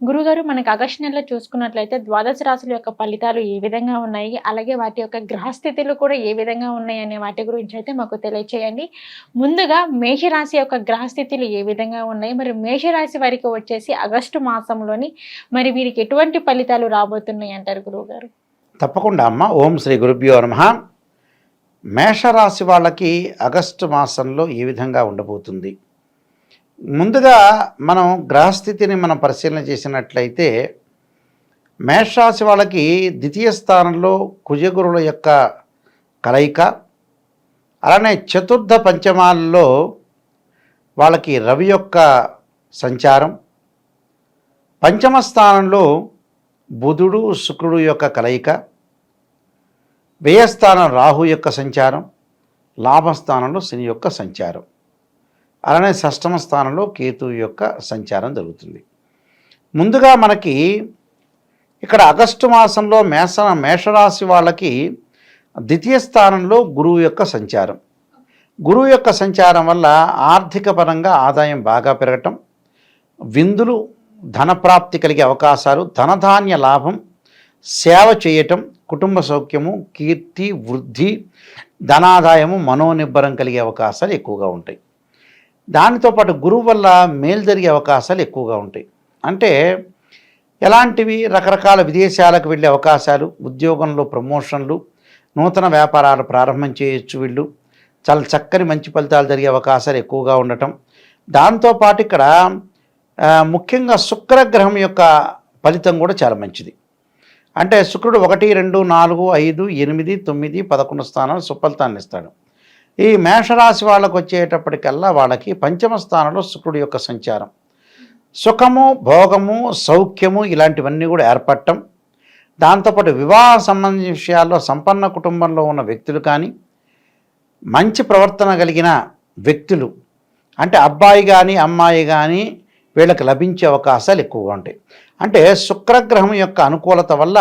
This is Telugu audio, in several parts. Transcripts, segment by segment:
గురుగారు మనకు ఆగస్టు నెలలో చూసుకున్నట్లయితే ద్వాదశ రాశుల యొక్క ఫలితాలు ఏ విధంగా ఉన్నాయి? అలాగే వాటి యొక్క గ్రహస్థితులు కూడా ఏ విధంగా ఉన్నాయి అనే వాటి గురించి అయితే మాకు తెలియచేయండి. ముందుగా మేషరాశి యొక్క గ్రహస్థితులు ఏ విధంగా ఉన్నాయి? మరి మేషరాశి వారికి వచ్చేసి ఆగస్టు మాసంలోని మరి వీరికి ఎటువంటి ఫలితాలు రాబోతున్నాయి అంటారు గురువుగారు తప్పకుండా అమ్మ. ఓం శ్రీ గురుభ్యో నమ. మేషరాశి వాళ్ళకి ఆగస్టు మాసంలో ఏ విధంగా ఉండబోతుంది? ముందుగా మనం గ్రహస్థితిని మనం పరిశీలన చేసినట్లయితే మేషరాశి వాళ్ళకి ద్వితీయ స్థానంలో కుజగురుల యొక్క కలయిక అలానే చతుర్థ పంచమాలలో వాళ్ళకి రవి యొక్క సంచారం పంచమ స్థానంలో బుధుడు శుక్రుడు యొక్క కలయిక వ్యయస్థానం రాహు యొక్క సంచారం లాభస్థానంలో శని యొక్క సంచారం. అలానే షష్టమ స్థానంలో కేతు యొక్క సంచారం జరుగుతుంది. ముందుగా మనకి ఇక్కడ ఆగస్టు మాసంలో మేష మేషరాశి వాళ్ళకి ద్వితీయ స్థానంలో గురువు యొక్క సంచారం. గురువు యొక్క సంచారం వల్ల ఆర్థిక పరంగా ఆదాయం బాగా పెరగటం విందులు ధనప్రాప్తి కలిగే అవకాశాలు ధనధాన్య లాభం సేవ చేయటం కుటుంబ సౌఖ్యము కీర్తి వృద్ధి ధనాదాయము మనోనిబ్బరం కలిగే అవకాశాలు ఎక్కువగా ఉంటాయి. దానితో పాటు గురువు వల్ల మేలు జరిగే అవకాశాలు ఎక్కువగా ఉంటాయి. అంటే ఎలాంటివి? రకరకాల విదేశాలకు వెళ్ళే అవకాశాలు ఉద్యోగంలో ప్రమోషన్లు నూతన వ్యాపారాలు ప్రారంభం చేయొచ్చు వీళ్ళు. చాలా చక్కని మంచి ఫలితాలు జరిగే అవకాశాలు ఎక్కువగా ఉండటం. దాంతోపాటు ఇక్కడ ముఖ్యంగా శుక్రగ్రహం యొక్క ఫలితం కూడా చాలా మంచిది. అంటే శుక్రుడు ఒకటి రెండు నాలుగు ఐదు ఎనిమిది తొమ్మిది పదకొండు స్థానాలు సుఫలితాన్ని ఇస్తాడు. ఈ మేషరాశి వాళ్ళకు వచ్చేటప్పటికల్లా వాళ్ళకి పంచమ స్థానంలో శుక్రుడి యొక్క సంచారం. సుఖము భోగము సౌఖ్యము ఇలాంటివన్నీ కూడా ఏర్పడటం. దాంతోపాటు వివాహ సంబంధించిన విషయాల్లో సంపన్న కుటుంబంలో ఉన్న వ్యక్తులు కానీ మంచి ప్రవర్తన కలిగిన వ్యక్తులు అంటే అబ్బాయి కానీ అమ్మాయి కానీ వీళ్ళకి లభించే అవకాశాలు ఎక్కువగా ఉంటాయి. అంటే శుక్రగ్రహం యొక్క అనుకూలత వల్ల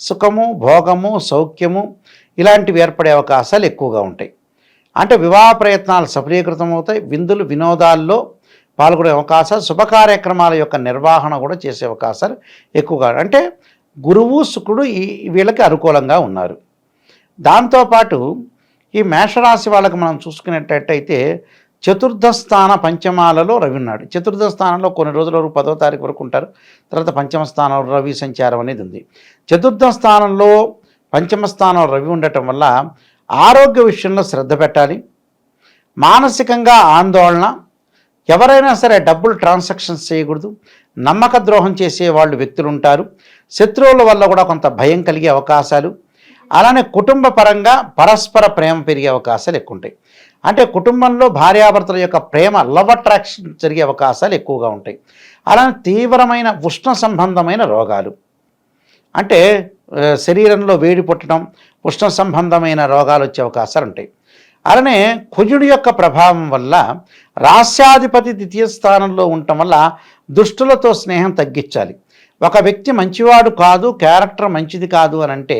సుఖము భోగము సౌఖ్యము ఇలాంటివి ఏర్పడే అవకాశాలు ఎక్కువగా ఉంటాయి. అంటే వివాహ ప్రయత్నాలు సఫలీకృతం అవుతాయి విందులు వినోదాల్లో పాల్గొనే అవకాశాలు శుభ కార్యక్రమాల యొక్క నిర్వహణ కూడా చేసే అవకాశాలు ఎక్కువగా అంటే గురువు శుక్రుడు ఈ వీళ్ళకి అనుకూలంగా ఉన్నారు. దాంతోపాటు ఈ మేషరాశి వాళ్ళకి మనం చూసుకునేటట్టయితే చతుర్థ స్థాన పంచమాలలో రవి ఉన్నాడు. చతుర్థ స్థానంలో కొన్ని రోజుల వరకు పదో తారీఖు వరకు ఉంటారు. తర్వాత పంచమ స్థానంలో రవి సంచారం అనేది ఉంది. చతుర్థ స్థానంలో పంచమ స్థానం రవి ఉండటం వల్ల ఆరోగ్య విషయంలో శ్రద్ధ పెట్టాలి. మానసికంగా ఆందోళన. ఎవరైనా సరే డబ్బులు ట్రాన్సాక్షన్స్ చేయకూడదు. నమ్మక ద్రోహం చేసే వాళ్ళు వ్యక్తులు ఉంటారు శత్రువుల వల్ల కూడా కొంత భయం కలిగే అవకాశాలు. అలానే కుటుంబ పరంగా పరస్పర ప్రేమ పెరిగే అవకాశాలు ఎక్కువ ఉంటాయి అంటే కుటుంబంలో భార్యాభర్తల యొక్క ప్రేమ లవ్ అట్రాక్షన్ జరిగే అవకాశాలు ఎక్కువగా ఉంటాయి. అలానే తీవ్రమైన ఉష్ణ సంబంధమైన రోగాలు. అంటే శరీరంలో వేడి పుట్టడం ఉష్ణ సంబంధమైన రోగాలు వచ్చే అవకాశాలు ఉంటాయి. అలానే కుజుడి యొక్క ప్రభావం వల్ల రాస్యాధిపతి ద్వితీయ స్థానంలో ఉండటం వల్ల దుష్టులతో స్నేహం తగ్గించాలి. ఒక వ్యక్తి మంచివాడు కాదు క్యారెక్టర్ మంచిది కాదు అని అంటే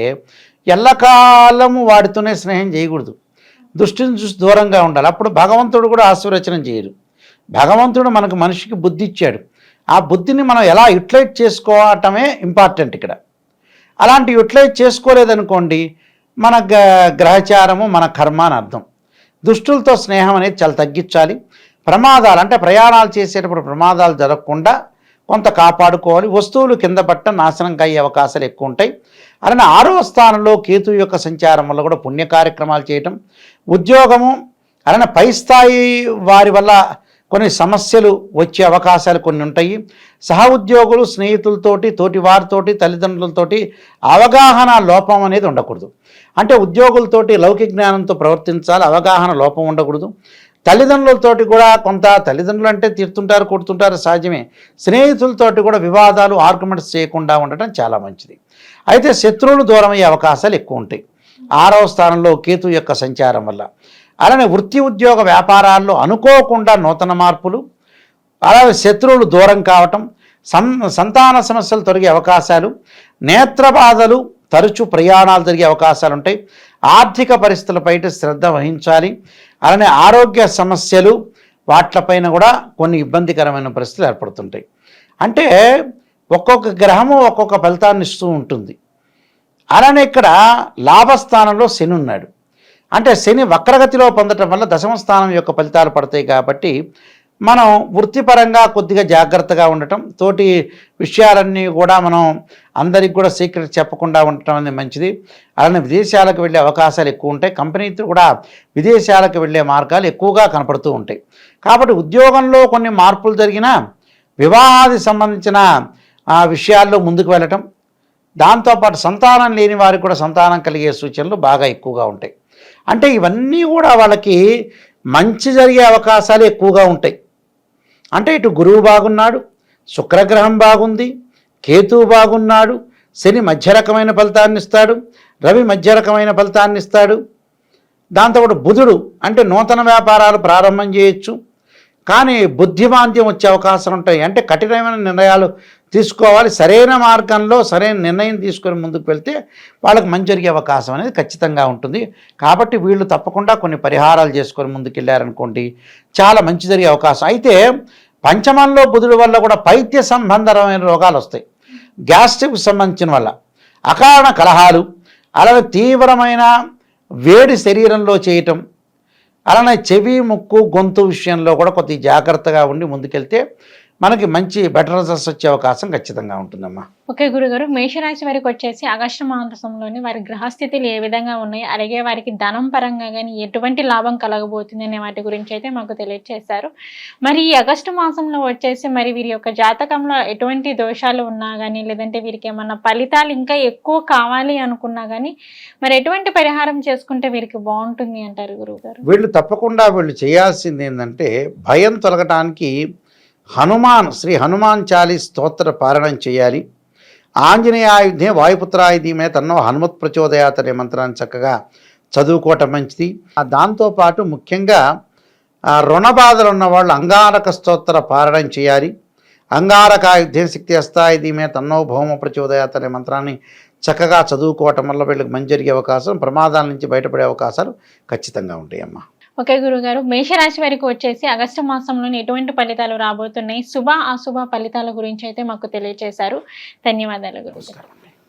ఎల్లకాలము వాడితోనే స్నేహం చేయకూడదు. దుష్టిని చూసి దూరంగా ఉండాలి. అప్పుడు భగవంతుడు కూడా ఆశీర్వచనం చేయడు. భగవంతుడు మనకు మనిషికి బుద్ధి ఇచ్చాడు. ఆ బుద్ధిని మనం ఎలా యూటిలైజ్ చేసుకోవటమే ఇంపార్టెంట్ ఇక్కడ. అలాంటి యూటిలైజ్ చేసుకోలేదనుకోండి మన గ- గ్రహచారము మన కర్మ అని అర్థం. దుష్టులతో స్నేహం అనేది చాలా తగ్గించాలి. ప్రమాదాలు అంటే ప్రయాణాలు చేసేటప్పుడు ప్రమాదాలు జరగకుండా కొంత కాపాడుకోవాలి. వస్తువులు కింద పట్ట నాశనం అయ్యే అవకాశాలు ఎక్కువ ఉంటాయి. అలానే ఆరో స్థానంలో కేతు యొక్క సంచారం వల్ల కూడా పుణ్య కార్యక్రమాలు చేయటం ఉద్యోగము అలానే పై స్థాయి వారి వల్ల కొన్ని సమస్యలు వచ్చే అవకాశాలు కొన్ని ఉంటాయి. సహ ఉద్యోగులు స్నేహితులతోటి తోటి వారితోటి తల్లిదండ్రులతోటి అవగాహన లోపం అనేది ఉండకూడదు. అంటే ఉద్యోగులతోటి లౌకిక జ్ఞానంతో ప్రవర్తించాలి అవగాహన లోపం ఉండకూడదు. తల్లిదండ్రులతోటి కూడా కొంత తల్లిదండ్రులు అంటే తిడుతుంటారు కొడుతుంటారు సహజమే. స్నేహితులతోటి కూడా వివాదాలు ఆర్గ్యుమెంట్స్ చేయకుండా ఉండటం చాలా మంచిది. అయితే శత్రువులు దూరమయ్యే అవకాశాలు ఎక్కువ ఉంటాయి. ఆరవ స్థానంలో కేతు యొక్క సంచారం వల్ల. అలానే వృత్తి ఉద్యోగ వ్యాపారాల్లో అనుకోకుండా నూతన మార్పులు అలాగే శత్రువులు దూరం కావటం సం సంతాన సమస్యలు తొలగే అవకాశాలు నేత్ర బాధలు తరచూ ప్రయాణాలు జరిగే అవకాశాలు ఉంటాయి. ఆర్థిక పరిస్థితులపై శ్రద్ధ వహించాలి. అలానే ఆరోగ్య సమస్యలు వాట్లపైన కూడా కొన్ని ఇబ్బందికరమైన పరిస్థితులు ఏర్పడుతుంటాయి. అంటే ఒక్కొక్క గ్రహము ఒక్కొక్క ఫలితాన్ని ఇస్తూ ఉంటుంది. అలానే ఇక్కడ లాభస్థానంలో శని ఉన్నాడు. అంటే శని వక్రగతిలో పొందటం వల్ల దశమ స్థానం యొక్క ఫలితాలు పడతాయి కాబట్టి మనం వృత్తిపరంగా కొద్దిగా జాగ్రత్తగా ఉండటం తోటి విషయాలన్నీ కూడా మనం అందరికి కూడా సీక్రెట్ చెప్పకుండా ఉండటం అనేది మంచిది. అలానే విదేశాలకు వెళ్ళే అవకాశాలు ఎక్కువ ఉంటాయి. కంపెనీతో కూడా విదేశాలకు వెళ్ళే మార్గాలు ఎక్కువగా కనపడుతూ ఉంటాయి. కాబట్టి ఉద్యోగంలో కొన్ని మార్పులు జరిగినా వివాహాది సంబంధించిన విషయాల్లో ముందుకు వెళ్ళటం దాంతోపాటు సంతానం లేని వారికి కూడా సంతానం కలిగే సూచనలు బాగా ఎక్కువగా ఉంటాయి. అంటే ఇవన్నీ కూడా వాళ్ళకి మంచి జరిగే అవకాశాలు ఎక్కువగా ఉంటాయి. అంటే ఇటు గురువు బాగున్నాడు శుక్రగ్రహం బాగుంది కేతువు బాగున్నాడు శని మధ్య రకమైన ఫలితాన్ని ఇస్తాడు రవి మధ్య రకమైన ఫలితాన్ని ఇస్తాడు. దాంతోపాటు బుధుడు అంటే నూతన వ్యాపారాలు ప్రారంభం చేయొచ్చు. కానీ బుద్ధిమాంద్యం వచ్చే అవకాశం ఉంటాయి. అంటే కఠినమైన నిర్ణయాలు తీసుకోవాలి. సరైన మార్గంలో సరైన నిర్ణయం తీసుకొని ముందుకు వెళ్తే వాళ్ళకి మంచి జరిగే అవకాశం అనేది ఖచ్చితంగా ఉంటుంది. కాబట్టి వీళ్ళు తప్పకుండా కొన్ని పరిహారాలు చేసుకొని ముందుకెళ్ళారనుకోండి చాలా మంచి జరిగే అవకాశం. అయితే పంచమంలో బుధుడు వల్ల కూడా పైత్య సంబంధమైన రోగాలు వస్తాయి. గ్యాస్ట్రిక్ సంబంధించిన వల్ల అకారణ కలహాలు అలాగే తీవ్రమైన వేడి శరీరంలో చేయటం అలానే చెవి ముక్కు గొంతు విషయంలో కూడా కొద్ది జాగ్రత్తగా ఉండి ముందుకెళ్తే మనకి మంచి బెటర్ రిజల్ట్స్ వచ్చే అవకాశం ఖచ్చితంగా ఉంటుందమ్మా. ఓకే గురుగారు మేషరాశి వారికి వచ్చేసి ఆగస్టు మాసంలోని వారి గ్రహస్థితులు ఏ విధంగా ఉన్నాయి? అలాగే వారికి ధనం పరంగా కానీ ఎటువంటి లాభం కలగబోతుంది అనే వాటి గురించి అయితే మాకు తెలియజేశారు మరి ఈ ఆగస్టు మాసంలో వచ్చేసి మరి వీరి యొక్క జాతకంలో ఎటువంటి దోషాలు ఉన్నా కానీ లేదంటే వీరికి ఏమన్నా ఫలితాలు ఇంకా ఎక్కువ కావాలి అనుకున్నా కానీ మరి ఎటువంటి పరిహారం చేసుకుంటే వీరికి బాగుంటుంది అంటారు గురువుగారు వీళ్ళు తప్పకుండా వీళ్ళు చేయాల్సింది ఏంటంటే భయం తొలగటానికి హనుమాన్ శ్రీ హనుమాన్ చాలి స్తోత్ర పారాయణం చేయాలి. ఆంజనేయాయుధే వాయుపుత్రాయుధీమే తన్నో హనుమత్ ప్రచోదయాత్ అనే మంత్రాన్ని చక్కగా చదువుకోవటం మంచిది. దాంతోపాటు ముఖ్యంగా రుణ బాధలు ఉన్న వాళ్ళు అంగారక స్తోత్ర పారాయణం చేయాలి. అంగారకాయుధ్యం శక్తి అస్తాయుధీమే తన్నో భౌమ ప్రచోదయాత్ అనే మంత్రాన్ని చక్కగా చదువుకోవటం వల్ల వీళ్ళకి మంచి జరిగే అవకాశం ప్రమాదాల నుంచి బయటపడే అవకాశాలు ఖచ్చితంగా ఉంటాయమ్మా. ఓకే గురుగారు. మేషరాశి వారికి వచ్చేసి ఆగస్టు మాసంలోని ఎటువంటి ఫలితాలు రాబోతున్నాయి? శుభ అశుభ ఫలితాల గురించి అయితే మాకు తెలియజేశారు ధన్యవాదాలు గురుగారు.